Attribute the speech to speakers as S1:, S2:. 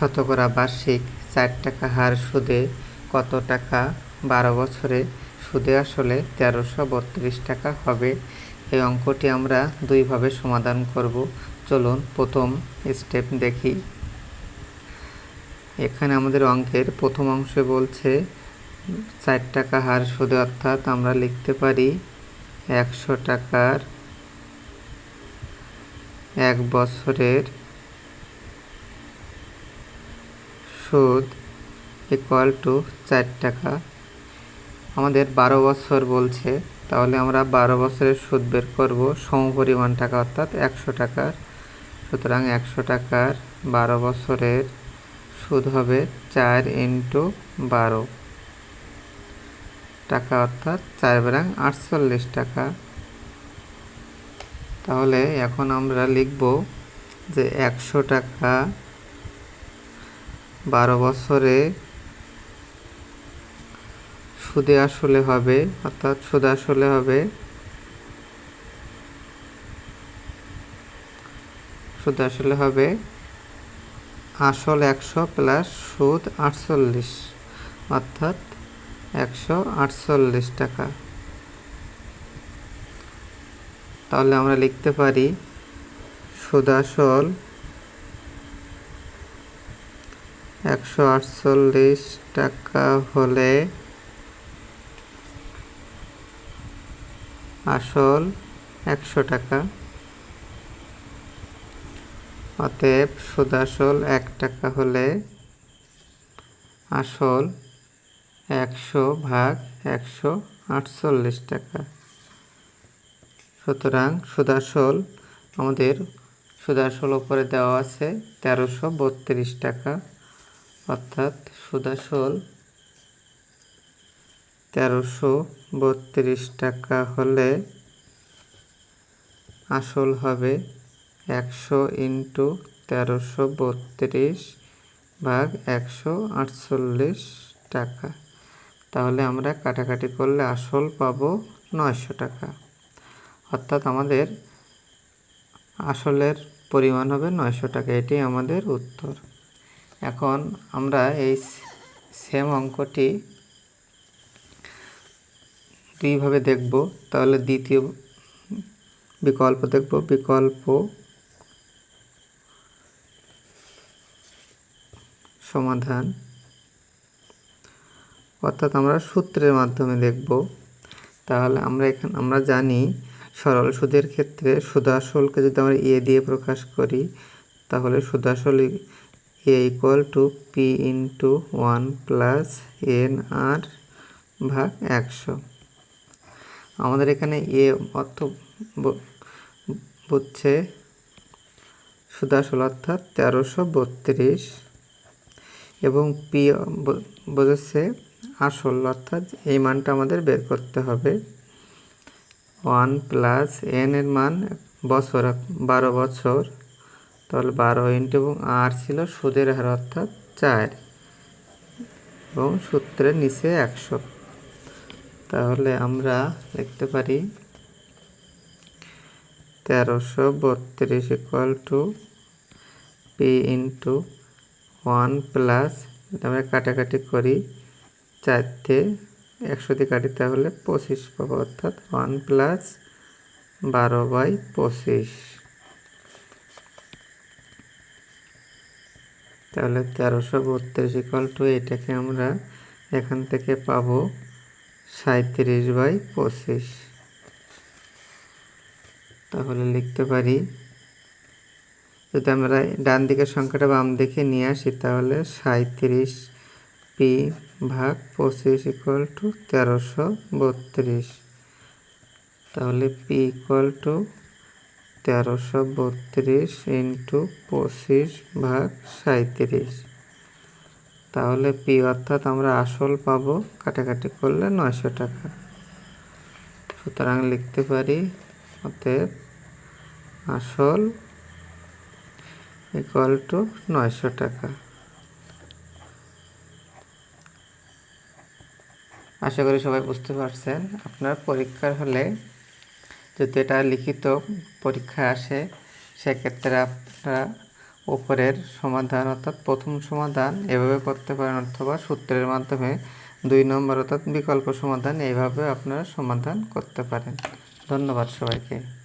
S1: শতকরা বার্ষিক চার টাকা হার সুদে কত টাকা? বারো বছরে সুদে আসলে তেরোশো বত্রিশ টাকা হবে। এই অঙ্কটি আমরা দুইভাবে সমাধান করব। চলুন প্রথম স্টেপ দেখি। এখানে আমাদের অঙ্কের প্রথম অংশে বলছে, চার টাকা হার সুদে অর্থাৎ আমরা লিখতে পারি একশো টাকার এক বছরের সুদ ইকুয়াল টু চার টাকা। আমাদের বারো বছর বলছে, তাহলে আমরা বারো বছরের সুদ বের করব সমপরিমাণ টাকা, অর্থাৎ একশো টাকার। সুতরাং একশো টাকার বারো বছরের সুদ হবে চার ইন্টু বারো। টাকা, অর্থাৎ চার বেরাং আটচল্লিশ টাকা। তাহলে এখন আমরা লিখব যে একশো টাকা বারো বছরে সুদে আসলে হবে, অর্থাৎ সুদ আসলে হবে সুদ আসলে হবে আসল একশো প্লাস সুদ আটচল্লিশ, অর্থাৎ একশো আটচল্লিশ টাকা। তাহলে আমরা লিখতে পারি সুদ আসল একশো আটচল্লিশ টাকা হলে আসল একশো টাকা। অতএব সুদ আসল এক টাকা হলে আসল একশো ভাগ একশো আটচল্লিশ টাকা। সুতরাং সুদাসল আমাদের, সুদাসল উপরে দেওয়া আছে তেরোশো বত্রিশ টাকা। অর্থাৎ সুদাসল তেরোশো বত্রিশ টাকা হলে আসল হবে একশো ইন্টু তেরোশো বত্রিশ ভাগ একশো আটচল্লিশ টাকা। তাহলে আমরা কাটাকাটি করলে আসল পাবো নয়শো টাকা। অর্থাৎ আমাদের আসলের পরিমাণ হবে নয়শো টাকা। এটি আমাদের উত্তর। এখন আমরা এই সেম অঙ্কটি দুইভাবে দেখব। তাহলে দ্বিতীয় বিকল্প দেখব। বিকল্প সমাধান। অর্থাৎ আমরা সূত্রের মাধ্যমে দেখব। তাহলে আমরা এখানে আমরা জানি সরল সুদের ক্ষেত্রে সুদাসলকে যদি আমরা এ দিয়ে প্রকাশ করি, তাহলে সুদাসল A equal to P into one plus N R ভাগ একশো। আমাদের এখানে এ অর্থ বুঝছে সুদাসল অর্থাৎ তেরোশো বত্রিশ। এবং পি বোঝাচ্ছে আসল অর্থাৎ এই মানটা আমাদের বের করতে হবে। ওয়ান প্লাস এন এর মান বছর, বারো বছর। তাহলে বারো ইন্টু এবং আর ছিল সুদের হার অর্থাৎ চার এবং সূত্রের নিচে একশো। তাহলে আমরা লিখতে পারি তেরোশো বত্রিশ equal to P into one plus আমরা কাটাকাটি করি চারটে একশো দিয়ে কাটি, তাহলে পঁচিশ পাবো, অর্থাৎ ওয়ান প্লাস বারো বাই পঁচিশ। তাহলে তেরোশো বত্রিশ ইকাল টু এটাকে আমরা এখান থেকে পাব সাঁত্রিশ বাই পঁচিশ। তাহলে লিখতে পারি, যদি আমরা ডান দিকের সংখ্যাটা বাম দিকে নিয়ে আসি, তাহলে সাঁত্রিশ পি ভাগ পঁচিশ ইকুয়াল টু তেরোশো বত্রিশ। তাহলে পি ইকুয়াল টু তেরোশো বত্রিশ ইন্টু পঁচিশ ভাগ সাঁত্রিশ তাহলে পি অর্থাৎ আমরা আসল পাবো কাটাকাটি করলে নয়শো টাকা। সুতরাং লিখতে পারি অতএব আসল ইকুয়াল টু নয়শো টাকা। আশা করি সবাই বুঝতে পারছেন। আপনার পরীক্ষার হলে যদি এটা লিখিত পরীক্ষা আসে, সেক্ষেত্রে আপনারা উপরের সমাধান অর্থাৎ প্রথম সমাধান এভাবে করতে পারেন অথবা সূত্রের মাধ্যমে দুই নম্বর অর্থাৎ বিকল্প সমাধান এইভাবে আপনারা সমাধান করতে পারেন। ধন্যবাদ সবাইকে।